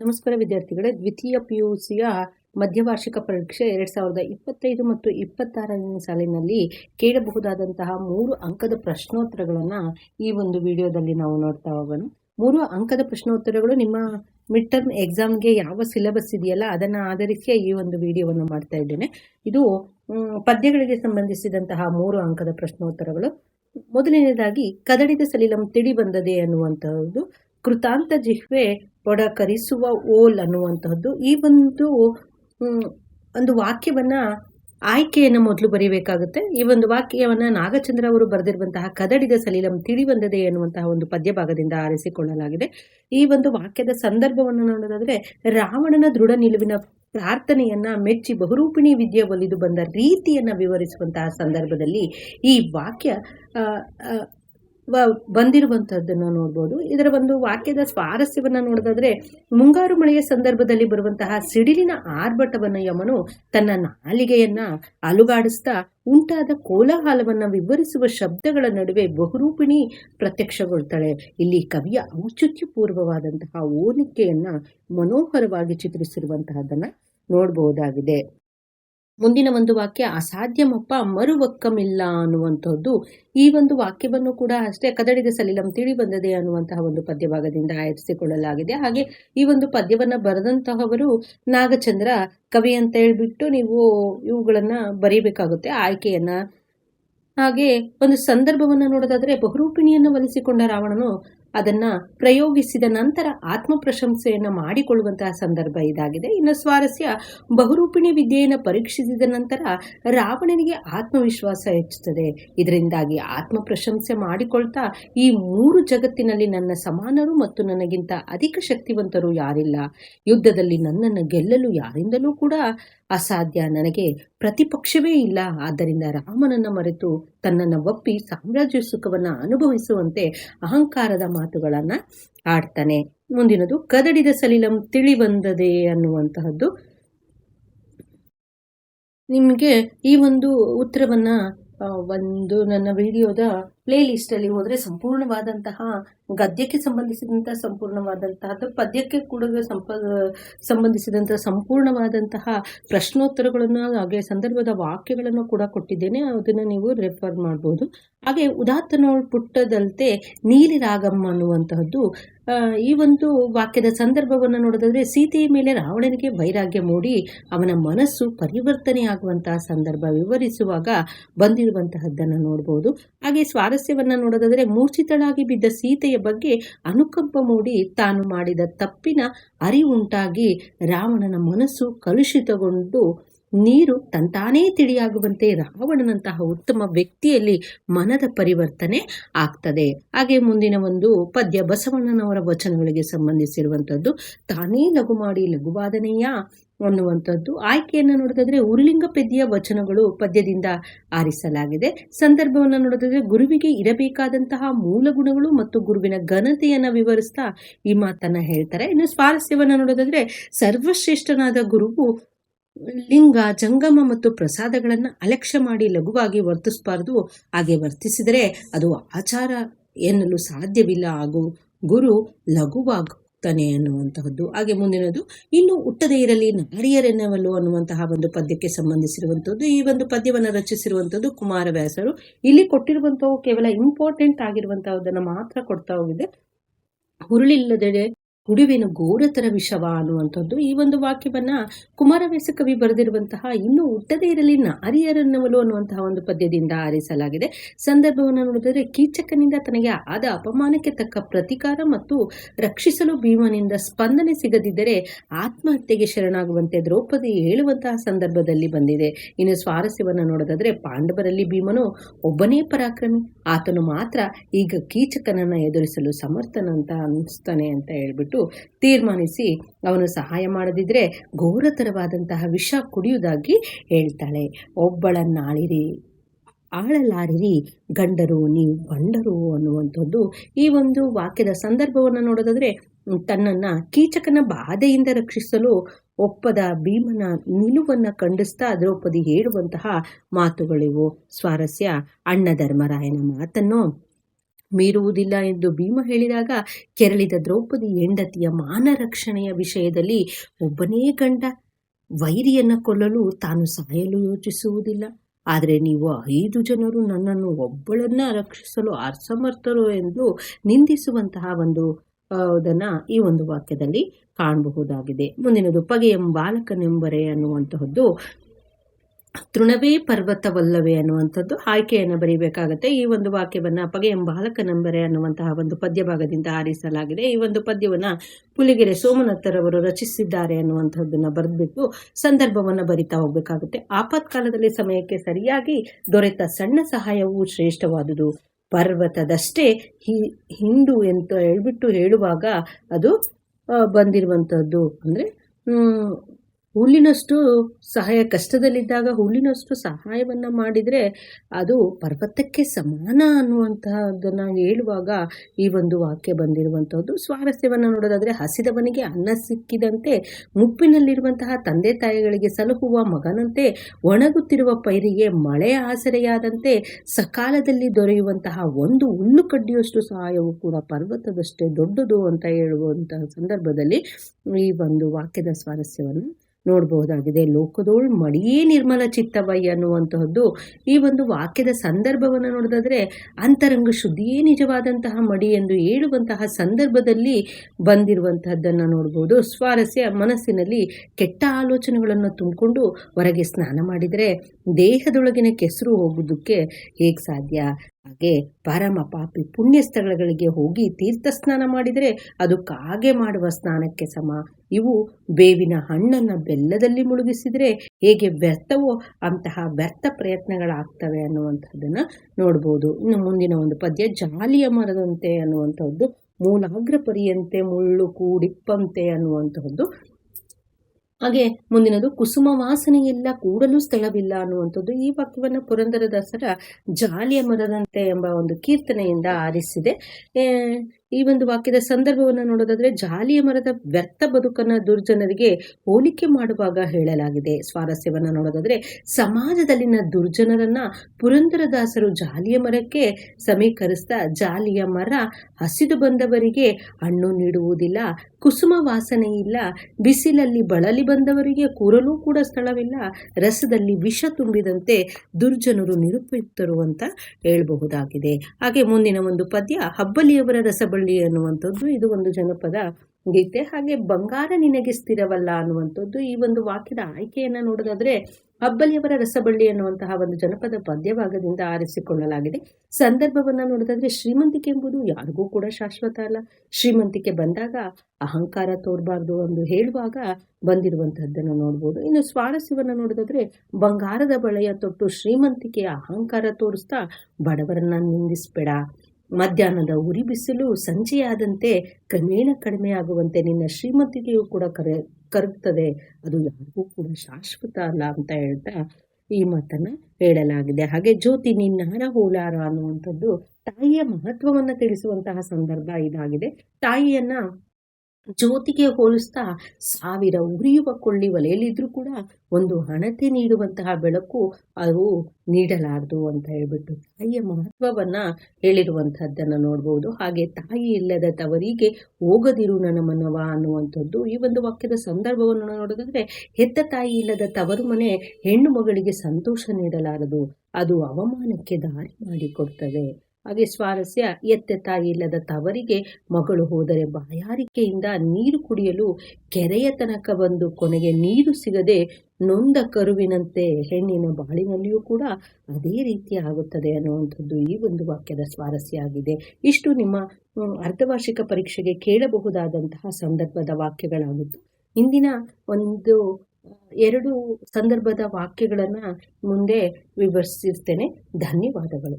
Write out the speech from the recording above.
ನಮಸ್ಕಾರ ವಿದ್ಯಾರ್ಥಿಗಳೇ. ದ್ವಿತೀಯ ಪಿ ಯು ಸಿಯ ಮಧ್ಯವಾರ್ಷಿಕ ಪರೀಕ್ಷೆ ಎರಡು ಸಾವಿರದ ಇಪ್ಪತ್ತೈದು ಮತ್ತು ಇಪ್ಪತ್ತಾರನೇ ಸಾಲಿನಲ್ಲಿ ಕೇಳಬಹುದಾದಂತಹ ಮೂರು ಅಂಕದ ಪ್ರಶ್ನೋತ್ತರಗಳನ್ನು ಈ ಒಂದು ವಿಡಿಯೋದಲ್ಲಿ ನಾವು ನೋಡ್ತಾ ಹೋಗೋಣ. ಮೂರು ಅಂಕದ ಪ್ರಶ್ನೋತ್ತರಗಳು ನಿಮ್ಮ ಮಿಡ್ ಟರ್ಮ್ ಎಕ್ಸಾಮ್ಗೆ ಯಾವ ಸಿಲೆಬಸ್ ಇದೆಯಲ್ಲ ಅದನ್ನು ಆಧರಿಸಿ ಈ ಒಂದು ವಿಡಿಯೋವನ್ನು ಮಾಡ್ತಾ ಇದ್ದೇನೆ. ಇದು ಪದ್ಯಗಳಿಗೆ ಸಂಬಂಧಿಸಿದಂತಹ ಮೂರು ಅಂಕದ ಪ್ರಶ್ನೋತ್ತರಗಳು. ಮೊದಲನೇದಾಗಿ, ಕದಡಿದ ಸಲಿಲಂ ತಿಳಿ ಬಂದದೆ ಅನ್ನುವಂತಹದ್ದು. ಕೃತಾಂತ ಜಿಹ್ವೆ ಒಡಕರಿಸುವ ಓಲ್ ಅನ್ನುವಂಥದ್ದು ಈ ಒಂದು ಒಂದು ವಾಕ್ಯವನ್ನ ಆಯ್ಕೆಯನ್ನು ಮೊದಲು ಬರೀಬೇಕಾಗುತ್ತೆ. ಈ ಒಂದು ವಾಕ್ಯವನ್ನ ನಾಗಚಂದ್ರ ಅವರು ಬರೆದಿರುವಂತಹ ಕದಡಿದ ಸಲೀಲಂ ತಿಳಿ ಬಂದದೆ ಎನ್ನುವಂತಹ ಒಂದು ಪದ್ಯ ಭಾಗದಿಂದ ಆರಿಸಿಕೊಳ್ಳಲಾಗಿದೆ. ಈ ಒಂದು ವಾಕ್ಯದ ಸಂದರ್ಭವನ್ನು ನೋಡೋದಾದ್ರೆ, ರಾವಣನ ದೃಢ ನಿಲುವಿನ ಪ್ರಾರ್ಥನೆಯನ್ನ ಮೆಚ್ಚಿ ಬಹುರೂಪಿಣಿ ವಿದ್ಯೆ ಒಲಿದು ಬಂದ ರೀತಿಯನ್ನ ವಿವರಿಸುವಂತಹ ಸಂದರ್ಭದಲ್ಲಿ ಈ ವಾಕ್ಯ ಬಂದಿರುವಂತಹದ್ದನ್ನು ನೋಡ್ಬೋದು. ಇದರ ಒಂದು ವಾಕ್ಯದ ಸ್ವಾರಸ್ಯವನ್ನು ನೋಡೋದಾದ್ರೆ, ಮುಂಗಾರು ಮಳೆಯ ಸಂದರ್ಭದಲ್ಲಿ ಬರುವಂತಹ ಸಿಡಿಲಿನ ಆರ್ಭಟವನ್ನು ಯಮನು ತನ್ನ ನಾಲಿಗೆಯನ್ನ ಅಲುಗಾಡಿಸ್ತಾ, ಉಂಟಾದ ಕೋಲಾಹಲವನ್ನು ವಿವರಿಸುವ ಶಬ್ದಗಳ ನಡುವೆ ಬಹುರೂಪಿಣಿ ಪ್ರತ್ಯಕ್ಷಗೊಳ್ತಾಳೆ. ಇಲ್ಲಿ ಕವಿಯ ಔಚಿತ್ಯಪೂರ್ವವಾದಂತಹ ಓಲಿಕೆಯನ್ನ ಮನೋಹರವಾಗಿ ಚಿತ್ರಿಸಿರುವಂತಹದ್ದನ್ನು ನೋಡಬಹುದಾಗಿದೆ ಮುಂದಿನ ಒಂದು ವಾಕ್ಯ, ಅಸಾಧ್ಯಮಪ್ಪ ಮರುವಕ್ಕಮಿಲ್ಲ ಅನ್ನುವಂಥದ್ದು ಈ ಒಂದು ವಾಕ್ಯವನ್ನು ಕೂಡ ಅಷ್ಟೇ ಕದಡಿದ ಸಲಿಲಂ ತಿಳಿ ಬಂದದೆ ಅನ್ನುವಂತಹ ಒಂದು ಪದ್ಯಭಾಗದಿಂದ ಆರಿಸಿಕೊಳ್ಳಲಾಗಿದೆ ಹಾಗೆ ಈ ಒಂದು ಪದ್ಯವನ್ನ ಬರೆದಂತಹವರು ನಾಗಚಂದ್ರ ಕವಿ ಅಂತ ಹೇಳ್ಬಿಟ್ಟು ನೀವು ಇವುಗಳನ್ನ ಬರೀಬೇಕಾಗುತ್ತೆ. ಆಯ್ಕೆಯನ್ನ. ಹಾಗೆ ಒಂದು ಸಂದರ್ಭವನ್ನ ನೋಡೋದಾದ್ರೆ ಬಹುರೂಪಿಣಿಯನ್ನು ಒಲಿಸಿಕೊಂಡ ರಾವಣನು ಅದನ್ನ ಪ್ರಯೋಗಿಸಿದ ನಂತರ ಆತ್ಮ ಪ್ರಶಂಸೆಯನ್ನು ಮಾಡಿಕೊಳ್ಳುವಂತಹ ಸಂದರ್ಭ ಇದಾಗಿದೆ. ಇನ್ನು ಸ್ವಾರಸ್ಯ ಬಹುರೂಪಿಣಿ ವಿದ್ಯೆಯನ್ನು ಪರೀಕ್ಷಿಸಿದ ನಂತರ ರಾವಣನಿಗೆ ಆತ್ಮವಿಶ್ವಾಸ ಹೆಚ್ಚುತ್ತದೆ. ಇದರಿಂದಾಗಿ ಆತ್ಮ ಪ್ರಶಂಸೆ ಮಾಡಿಕೊಳ್ತಾ ಈ ಮೂರು ಜಗತ್ತಿನಲ್ಲಿ ನನ್ನ ಸಮಾನರು ಮತ್ತು ನನಗಿಂತ ಅಧಿಕ ಶಕ್ತಿವಂತರು ಯಾರಿಲ್ಲ. ಯುದ್ಧದಲ್ಲಿ ನನ್ನನ್ನು ಗೆಲ್ಲಲು ಯಾರಿಂದಲೂ ಕೂಡ ಅಸಾಧ್ಯ. ನನಗೆ ಪ್ರತಿಪಕ್ಷವೇ ಇಲ್ಲ. ಆದ್ದರಿಂದ ರಾಮನನ್ನ ಮರೆತು ತನ್ನನ್ನು ಒಪ್ಪಿ ಸಾಮ್ರಾಜ್ಯ ಸುಖವನ್ನ ಅನುಭವಿಸುವಂತೆ ಅಹಂಕಾರದ ಮಾತುಗಳನ್ನ ಆಡ್ತಾನೆ. ಮುಂದಿನದು, ಕದಡಿದ ಸಲಿಲಂ ತಿಳಿ ಬಂದದೆ ಅನ್ನುವಂತಹದ್ದು. ನಿಮಗೆ ಈ ಒಂದು ಉತ್ತರವನ್ನ ಒಂದು ನನ್ನ ವಿಡಿಯೋದ ಪ್ಲೇ ಲಿಸ್ಟ್ ಅಲ್ಲಿ ಹೋದ್ರೆ ಸಂಪೂರ್ಣವಾದಂತಹ ಗದ್ಯಕ್ಕೆ ಸಂಬಂಧಿಸಿದಂಥ ಸಂಪೂರ್ಣವಾದಂತಹ ಪದ್ಯಕ್ಕೆ ಕೂಡ ಸಂಪ ಸಂಬಂಧಿಸಿದಂಥ ಸಂಪೂರ್ಣವಾದಂತಹ ಪ್ರಶ್ನೋತ್ತರಗಳನ್ನು, ಹಾಗೆ ಸಂದರ್ಭದ ವಾಕ್ಯಗಳನ್ನು ಕೂಡ ಕೊಟ್ಟಿದ್ದೇನೆ. ಅದನ್ನು ನೀವು ರೆಫರ್ ಮಾಡ್ಬೋದು. ಹಾಗೆ ಉದಾತ್ತನೋಳ್ ಪುಟ್ಟದಂತೆ ನೀಲಿ ರಾಗಮ್ಮ ಅನ್ನುವಂತಹದ್ದು ಈ ಒಂದು ವಾಕ್ಯದ ಸಂದರ್ಭವನ್ನು ನೋಡೋದಾದ್ರೆ ಸೀತೆಯ ಮೇಲೆ ರಾವಣನಿಗೆ ವೈರಾಗ್ಯ ಮೂಡಿ ಅವನ ಮನಸ್ಸು ಪರಿವರ್ತನೆಯಾಗುವಂತಹ ಸಂದರ್ಭ ವಿವರಿಸುವಾಗ ಬಂದಿರುವಂತಹದ್ದನ್ನು ನೋಡಬಹುದು ಹಾಗೆ ಸ್ವಾರಸ್ಯವನ್ನ ನೋಡೋದಾದರೆ ಮೂರ್ಛಿತಳಾಗಿ ಬಿದ್ದ ಸೀತೆಯ ಬಗ್ಗೆ ಅನುಕಂಪ ಮೂಡಿ ತಾನು ಮಾಡಿದ ತಪ್ಪಿನ ಅರಿವುಂಟಾಗಿ ರಾವಣನ ಮನಸ್ಸು ಕಲುಷಿತಗೊಂಡು ನೀರು ತಂತಾನೇ ತಿಳಿಯಾಗುವಂತೆ ರಾವಣನಂತಹ ಉತ್ತಮ ವ್ಯಕ್ತಿಯಲ್ಲಿ ಮನದ ಪರಿವರ್ತನೆ ಆಗ್ತದೆ. ಹಾಗೆ ಮುಂದಿನ ಒಂದು ಪದ್ಯ ಬಸವಣ್ಣನವರ ವಚನಗಳಿಗೆ ಸಂಬಂಧಿಸಿರುವಂಥದ್ದು ತಾನೇ ಲಘು ಮಾಡಿ ಲಘುವಾದನೆಯ? ಅನ್ನುವಂಥದ್ದು. ಆಯ್ಕೆಯನ್ನು ನೋಡೋದಾದ್ರೆ ಉರುಲಿಂಗ ಪದ್ಯ ವಚನಗಳು ಪದ್ಯದಿಂದ ಆರಿಸಲಾಗಿದೆ. ಸಂದರ್ಭವನ್ನು ನೋಡೋದಾದ್ರೆ ಗುರುವಿಗೆ ಇರಬೇಕಾದಂತಹ ಮೂಲ ಗುಣಗಳು ಮತ್ತು ಗುರುವಿನ ಘನತೆಯನ್ನು ವಿವರಿಸ್ತಾ ಈ ಮಾತನ್ನ ಹೇಳ್ತಾರೆ. ಇನ್ನು ಸ್ವಾರಸ್ಯವನ್ನು ನೋಡೋದಾದ್ರೆ ಸರ್ವಶ್ರೇಷ್ಠನಾದ ಗುರುವು ಲಿಂಗ, ಜಂಗಮ ಮತ್ತು ಪ್ರಸಾದಗಳನ್ನು ಅಲಕ್ಷ್ಯ ಮಾಡಿ ಲಘುವಾಗಿ ವರ್ತಿಸಬಾರದು, ಹಾಗೆ ವರ್ತಿಸಿದರೆ ಅದು ಆಚಾರ ಎನ್ನಲು ಸಾಧ್ಯವಿಲ್ಲ. ಹಾಗೂ ಗುರು ಲಘುವಾಗುತ್ತಾನೆ ಅನ್ನುವಂತಹದ್ದು ಹಾಗೆ ಮುಂದಿನದು, ಇನ್ನು ಹುಟ್ಟದೇ ಇರಲಿ ನಾರಿಯರೆನ್ನವಲು ಅನ್ನುವಂತಹ ಒಂದು ಪದ್ಯಕ್ಕೆ ಸಂಬಂಧಿಸಿರುವಂಥದ್ದು, ಈ ಒಂದು ಪದ್ಯವನ್ನು ರಚಿಸಿರುವಂಥದ್ದು ಕುಮಾರವ್ಯಾಸರು. ಇಲ್ಲಿ ಕೊಟ್ಟಿರುವಂಥವು ಕೇವಲ ಇಂಪಾರ್ಟೆಂಟ್ ಆಗಿರುವಂತಹದನ್ನು ಮಾತ್ರ ಕೊಡ್ತಾ ಹೋಗಿದೆ. ಹುರುಳಿಲ್ಲದೆ ಹುಡುವಿನ ಘೋರತರ ವಿಷವ ಅನ್ನುವಂಥದ್ದು ಈ ಒಂದು ವಾಕ್ಯವನ್ನ ಕುಮಾರವ್ಯಾಸ ಕವಿ ಬರೆದಿರುವಂತಹ ಇನ್ನೂ ಹುಟ್ಟದೇ ಇರಲಿ ನಾರಿಯರನ್ನವಲು ಅನ್ನುವಂತಹ ಒಂದು ಪದ್ಯದಿಂದ ಆರಿಸಲಾಗಿದೆ. ಸಂದರ್ಭವನ್ನು ನೋಡಿದರೆ ಕೀಚಕನಿಂದ ತನಗೆ ಆದ ಅಪಮಾನಕ್ಕೆ ತಕ್ಕ ಪ್ರತಿಕಾರ ಮತ್ತು ರಕ್ಷಿಸಲು ಭೀಮನಿಂದ ಸ್ಪಂದನೆ ಸಿಗದಿದ್ದರೆ ಆತ್ಮಹತ್ಯೆಗೆ ಶರಣಾಗುವಂತೆ ದ್ರೌಪದಿ ಹೇಳುವಂತಹ ಸಂದರ್ಭದಲ್ಲಿ ಬಂದಿದೆ. ಇನ್ನು ಸ್ವಾರಸ್ಯವನ್ನು ನೋಡೋದಾದ್ರೆ ಪಾಂಡವರಲ್ಲಿ ಭೀಮನು ಒಬ್ಬನೇ ಪರಾಕ್ರಮಿ. ಆತನು ಮಾತ್ರ ಈಗ ಕೀಚಕನನ್ನ ಎದುರಿಸಲು ಸಮರ್ಥನಂತ ಅನಿಸ್ತಾನೆ ಅಂತ ಹೇಳ್ಬಿಟ್ಟು ತೀರ್ಮಾನಿಸಿ ಅವನು ಸಹಾಯ ಮಾಡದಿದ್ರೆ ಘೋರತರವಾದಂತಹ ವಿಷ ಕುಡಿಯುವುದಾಗಿ ಹೇಳ್ತಾಳೆ. ಒಬ್ಬಳನ್ನಾಳಿರಿ ಆಳಲಾರಿರಿ, ಗಂಡರು ನೀವು ಬಂಡರು ಅನ್ನುವಂಥದ್ದು ಈ ಒಂದು ವಾಕ್ಯದ ಸಂದರ್ಭವನ್ನು ನೋಡೋದಾದ್ರೆ ತನ್ನನ್ನ ಕೀಚಕನ ಬಾಧೆಯಿಂದ ರಕ್ಷಿಸಲು ಒಪ್ಪದ ಭೀಮನ ನಿಲುವನ್ನ ಖಂಡಿಸ್ತಾ ದ್ರೌಪದಿ ಹೇಳುವಂತಹ ಮಾತುಗಳಿವು. ಸ್ವಾರಸ್ಯ ಅಣ್ಣ ಧರ್ಮರಾಯನ ಮಾತನ್ನು ಮೀರುವುದಿಲ್ಲ ಎಂದು ಭೀಮ ಹೇಳಿದಾಗ ಕೆರಳಿದ ದ್ರೌಪದಿ ಹೆಂಡತಿಯ ಮಾನ ರಕ್ಷಣೆಯ ವಿಷಯದಲ್ಲಿ ಒಬ್ಬನೇ ಗಂಡ. ವೈರಿಯನ್ನ ಕೊಲ್ಲಲು ತಾನು ಸಾಯಲು ಯೋಚಿಸುವುದಿಲ್ಲ. ಆದರೆ ನೀವು ಐದು ಜನರು ನನ್ನನ್ನು ಒಬ್ಬಳನ್ನ ರಕ್ಷಿಸಲು ಅಸಮರ್ಥರು ಎಂದು ನಿಂದಿಸುವಂತಹ ಒಂದು ಅದನ್ನು ಈ ಒಂದು ವಾಕ್ಯದಲ್ಲಿ ಕಾಣಬಹುದಾಗಿದೆ. ಮುಂದಿನದು, ಪಗೆಯಂ ಬಾಲಕನೆಂಬರೆ ಅನ್ನುವಂತಹದ್ದು ತೃಣವೇ ಪರ್ವತವಲ್ಲವೇ ಅನ್ನುವಂಥದ್ದು ಆಯ್ಕೆಯನ್ನು ಬರೀಬೇಕಾಗತ್ತೆ. ಈ ಒಂದು ವಾಕ್ಯವನ್ನು ವಾಕ್ಯವನ್ನ ಎಂಬ ಹಾಲಕನಂಬರೆ ಅನ್ನುವಂತಹ ಒಂದು ಪದ್ಯ ಭಾಗದಿಂದ ಆರಿಸಲಾಗಿದೆ. ಈ ಒಂದು ಪದ್ಯವನ್ನು ಪುಲಿಗೆರೆ ಸೋಮನಾಥರವರು ರಚಿಸಿದ್ದಾರೆ ಅನ್ನುವಂಥದ್ದನ್ನು ಬರೆದ್ಬಿಟ್ಟು ಸಂದರ್ಭವನ್ನು ಬರಿತಾ ಹೋಗಬೇಕಾಗುತ್ತೆ. ಆಪತ್ಕಾಲದಲ್ಲಿ ಸಮಯಕ್ಕೆ ಸರಿಯಾಗಿ ದೊರೆತ ಸಣ್ಣ ಸಹಾಯವು ಶ್ರೇಷ್ಠವಾದುದು. ಪರ್ವತದಷ್ಟೇ ಹಿಂಡು ಅಂತ ಹೇಳ್ಬಿಟ್ಟು ಹೇಳುವಾಗ ಅದು ಬಂದಿರುವಂಥದ್ದು. ಅಂದರೆ ಹುಲ್ಲಿನಷ್ಟು ಸಹಾಯ, ಕಷ್ಟದಲ್ಲಿದ್ದಾಗ ಹುಲ್ಲಿನಷ್ಟು ಸಹಾಯವನ್ನು ಮಾಡಿದರೆ ಅದು ಪರ್ವತಕ್ಕೆ ಸಮಾನ ಅನ್ನುವಂತಹದ್ದನ್ನು ಹೇಳುವಾಗ ಈ ಒಂದು ವಾಕ್ಯ ಬಂದಿರುವಂಥದ್ದು ಸ್ವಾರಸ್ಯವನ್ನು ನೋಡೋದಾದರೆ ಹಸಿದವನಿಗೆ ಅನ್ನ ಸಿಕ್ಕಿದಂತೆ ಮುಪ್ಪಿನಲ್ಲಿರುವಂತಹ ತಂದೆ ತಾಯಿಗಳಿಗೆ ಸಲಹುವ ಮಗನಂತೆ ಒಣಗುತ್ತಿರುವ ಪೈರಿಗೆ ಮಳೆ ಆಸರೆಯಾದಂತೆ ಸಕಾಲದಲ್ಲಿ ದೊರೆಯುವಂತಹ ಒಂದು ಹುಲ್ಲು ಕಡ್ಡಿಯಷ್ಟು ಸಹಾಯವು ಕೂಡ ಪರ್ವತದಷ್ಟೇ ದೊಡ್ಡದು ಅಂತ ಹೇಳುವಂತಹ ಸಂದರ್ಭದಲ್ಲಿ ಈ ಒಂದು ವಾಕ್ಯದ ಸ್ವಾರಸ್ಯವನ್ನು ನೋಡಬಹುದಾಗಿದೆ. ಲೋಕದೋಳ್ ಮಡಿಯೇ ನಿರ್ಮಲ ಚಿತ್ತವಯ್ಯ ಅನ್ನುವಂತಹದ್ದು ಈ ಒಂದು ವಾಕ್ಯದ ಸಂದರ್ಭವನ್ನು ನೋಡೋದಾದ್ರೆ ಅಂತರಂಗ ಶುದ್ಧಿಯೇ ನಿಜವಾದಂತಹ ಮಡಿ ಎಂದು ಹೇಳುವಂತಹ ಸಂದರ್ಭದಲ್ಲಿ ಬಂದಿರುವಂತಹದ್ದನ್ನು ನೋಡಬಹುದು ಸ್ವಾರಸ್ಯ ಮನಸ್ಸಿನಲ್ಲಿ ಕೆಟ್ಟ ಆಲೋಚನೆಗಳನ್ನು ತುಂಬಿಕೊಂಡು ಹೊರಗೆ ಸ್ನಾನ ಮಾಡಿದರೆ ದೇಹದೊಳಗಿನ ಕೆಸರು ಹೋಗುವುದಕ್ಕೆ ಹೇಗೆ ಸಾಧ್ಯ? ಹಾಗೆ ಪರಮ ಪಾಪಿ ಪುಣ್ಯ ಸ್ಥಳಗಳಿಗೆ ಹೋಗಿ ತೀರ್ಥ ಸ್ನಾನ ಮಾಡಿದರೆ ಅದು ಕಾಗೆ ಮಾಡುವ ಸ್ನಾನಕ್ಕೆ ಸಮ. ಇವು ಬೇವಿನ ಹಣ್ಣನ್ನು ಬೆಲ್ಲದಲ್ಲಿ ಮುಳುಗಿಸಿದರೆ ಹೇಗೆ ವ್ಯರ್ಥವೋ ಅಂತಹ ವ್ಯರ್ಥ ಪ್ರಯತ್ನಗಳಾಗ್ತವೆ ಅನ್ನುವಂಥದ್ದನ್ನ ನೋಡ್ಬೋದು. ಇನ್ನು ಮುಂದಿನ ಒಂದು ಪದ್ಯ, ಜಾಲಿಯ ಮರದಂತೆ ಅನ್ನುವಂಥದ್ದು ಮೂಲಾಗ್ರ ಪರಿಯಂತೆ ಮುಳ್ಳು ಕೂಡಿಪ್ಪಂತೆ ಅನ್ನುವಂಥದ್ದು. ಹಾಗೆ ಮುಂದಿನದು, ಕುಸುಮ ವಾಸನೆಯೆಲ್ಲ ಕೂಡಲು ಸ್ಥಳವಿಲ್ಲ ಅನ್ನುವಂಥದ್ದು ಈ ವಾಕ್ಯವನ್ನು ಪುರಂದರದಾಸರ ಜಾಲಿಯ ಮರದಂತೆ ಎಂಬ ಒಂದು ಕೀರ್ತನೆಯಿಂದ ಆರಿಸಿದೆ. ಈ ಒಂದು ವಾಕ್ಯದ ಸಂದರ್ಭವನ್ನು ನೋಡೋದಾದ್ರೆ ಜಾಲಿಯ ಮರದ ವ್ಯರ್ಥ ಬದುಕನ್ನ ದುರ್ಜನರಿಗೆ ಹೋಲಿಕೆ ಮಾಡುವಾಗ ಹೇಳಲಾಗಿದೆ. ಸ್ವಾರಸ್ಯವನ್ನ ನೋಡೋದಾದ್ರೆ ಸಮಾಜದಲ್ಲಿನ ದುರ್ಜನರನ್ನ ಪುರಂದರದಾಸರು ಜಾಲಿಯ ಮರಕ್ಕೆ ಸಮೀಕರಿಸ್ತಾ ಜಾಲಿಯ ಮರ ಹಸಿದು ಬಂದವರಿಗೆ ಹಣ್ಣು ನೀಡುವುದಿಲ್ಲ, ಕುಸುಮ ವಾಸನೆ ಇಲ್ಲ, ಬಿಸಿಲಲ್ಲಿ ಬಳಲಿ ಬಂದವರಿಗೆ ಕೂರಲು ಕೂಡ ಸ್ಥಳವಿಲ್ಲ, ರಸದಲ್ಲಿ ವಿಷ ತುಂಬಿದಂತೆ ದುರ್ಜನರು ನಿರುಪಯುಕ್ತರು ಅಂತ ಹೇಳಬಹುದಾಗಿದೆ. ಹಾಗೆ ಮುಂದಿನ ಒಂದು ಪದ್ಯ, ಹಬ್ಬಲಿಯವರ ರಸಬಳ್ಳಿ ಅನ್ನುವಂಥದ್ದು ಇದು ಒಂದು ಜನಪದ ಗೀತೆ. ಹಾಗೆ ಬಂಗಾರ ನಿನಗೆ ಸ್ಥಿರವಲ್ಲ ಅನ್ನುವಂಥದ್ದು ಈ ಒಂದು ವಾಕ್ಯದ ಆಯ್ಕೆಯನ್ನು ನೋಡೋದಾದ್ರೆ ಅಬ್ಬಲಿಯವರ ರಸಬಳ್ಳಿ ಅನ್ನುವಂತಹ ಒಂದು ಜನಪದ ಪದ್ಯಭಾಗದಿಂದ ಆರಿಸಿಕೊಳ್ಳಲಾಗಿದೆ. ಸಂದರ್ಭವನ್ನ ನೋಡೋದಾದ್ರೆ ಶ್ರೀಮಂತಿಕೆ ಎಂಬುದು ಯಾರಿಗೂ ಕೂಡ ಶಾಶ್ವತ ಅಲ್ಲ. ಶ್ರೀಮಂತಿಕೆ ಬಂದಾಗ ಅಹಂಕಾರ ತೋರಬಾರ್ದು ಎಂದು ಹೇಳುವಾಗ ಬಂದಿರುವಂತಹದ್ದನ್ನು ನೋಡ್ಬೋದು. ಇನ್ನು ಸ್ವಾರಸ್ಯವನ್ನು ನೋಡೋದಾದ್ರೆ ಬಂಗಾರದ ಬಳೆಯ ತೊಟ್ಟು ಶ್ರೀಮಂತಿಕೆಯ ಅಹಂಕಾರ ತೋರಿಸ್ತಾ ಬಡವರನ್ನ ನಿಂದಿಸ್ಬೇಡ. ಮಧ್ಯಾಹ್ನದ ಉರಿ ಬಿಸಿಲು ಸಂಜೆಯಾದಂತೆ ಕ್ರಮೇಣ ಕಡಿಮೆ ಆಗುವಂತೆ ನಿನ್ನ ಶ್ರೀಮಂತಿಕೆಯು ಕೂಡ ಕರೆ, ಕರಗ್ತದೆ. ಅದು ಯಾರಿಗೂ ಕೂಡ ಶಾಶ್ವತ ಅಲ್ಲ ಅಂತ ಹೇಳ್ತಾ ಈ ಮಾತನ್ನ ಹೇಳಲಾಗಿದೆ. ಹಾಗೆ ಜ್ಯೋತಿ ನಿನ್ನಾರ ಹೋಲಾರ ಅನ್ನುವಂಥದ್ದು ತಾಯಿಯ ಮಹತ್ವವನ್ನು ತಿಳಿಸುವಂತಹ ಸಂದರ್ಭ ಇದಾಗಿದೆ. ತಾಯಿಯನ್ನ ಜ್ಯೋತಿಗೆ ಹೋಲಿಸ್ತಾ ಸಾವಿರ ಉರಿಯುವ ಕೊಳ್ಳಿ ಒಲೆಯಲ್ಲಿದ್ದರೂ ಕೂಡ ಒಂದು ಹಣತೆ ನೀಡುವಂತಹ ಬೆಳಕು ಅವು ನೀಡಲಾರದು ಅಂತ ಹೇಳ್ಬಿಟ್ಟು ತಾಯಿಯ ಮಹತ್ವವನ್ನ ಹೇಳಿರುವಂತಹದ್ದನ್ನ ನೋಡ್ಬೋದು. ಹಾಗೆ ತಾಯಿ ಇಲ್ಲದ ತವರಿಗೆ ಹೋಗದಿರು ನನ್ನ ಮನವ ಅನ್ನುವಂಥದ್ದು ಈ ಒಂದು ವಾಕ್ಯದ ಸಂದರ್ಭವನ್ನು ನೋಡೋದಾದ್ರೆ ಹೆತ್ತ ತಾಯಿ ಇಲ್ಲದ ತವರು ಮನೆ ಹೆಣ್ಣು ಮಗಳಿಗೆ ಸಂತೋಷ ನೀಡಲಾರದು. ಅದು ಅವಮಾನಕ್ಕೆ ದಾರಿ ಮಾಡಿಕೊಡ್ತದೆ. ಹಾಗೆ ಸ್ವಾರಸ್ಯ ಎತ್ತೆ ತಾಯಿ ಇಲ್ಲದ ತವರಿಗೆ ಮಗಳು ಹೋದರೆ ಬಾಯಾರಿಕೆಯಿಂದ ನೀರು ಕುಡಿಯಲು ಕೆರೆಯ ತನಕ ಬಂದು ಕೊನೆಗೆ ನೀರು ಸಿಗದೆ ನೊಂದ ಕರುವಿನಂತೆ ಹೆಣ್ಣಿನ ಬಾಳಿನಲ್ಲಿಯೂ ಕೂಡ ಅದೇ ರೀತಿ ಆಗುತ್ತದೆ ಅನ್ನುವಂಥದ್ದು ಈ ಒಂದು ವಾಕ್ಯದ ಸ್ವಾರಸ್ಯ ಆಗಿದೆ. ಇಷ್ಟು ನಿಮ್ಮ ಅರ್ಧವಾರ್ಷಿಕ ಪರೀಕ್ಷೆಗೆ ಕೇಳಬಹುದಾದಂತಹ ಸಂದರ್ಭದ ವಾಕ್ಯಗಳಾಗಿತ್ತು ಇಂದಿನ ಒಂದು, ಎರಡು ಸಂದರ್ಭದ ವಾಕ್ಯಗಳನ್ನು ಮುಂದೆ ವಿವರಿಸಿರ್ತೇನೆ ಧನ್ಯವಾದಗಳು.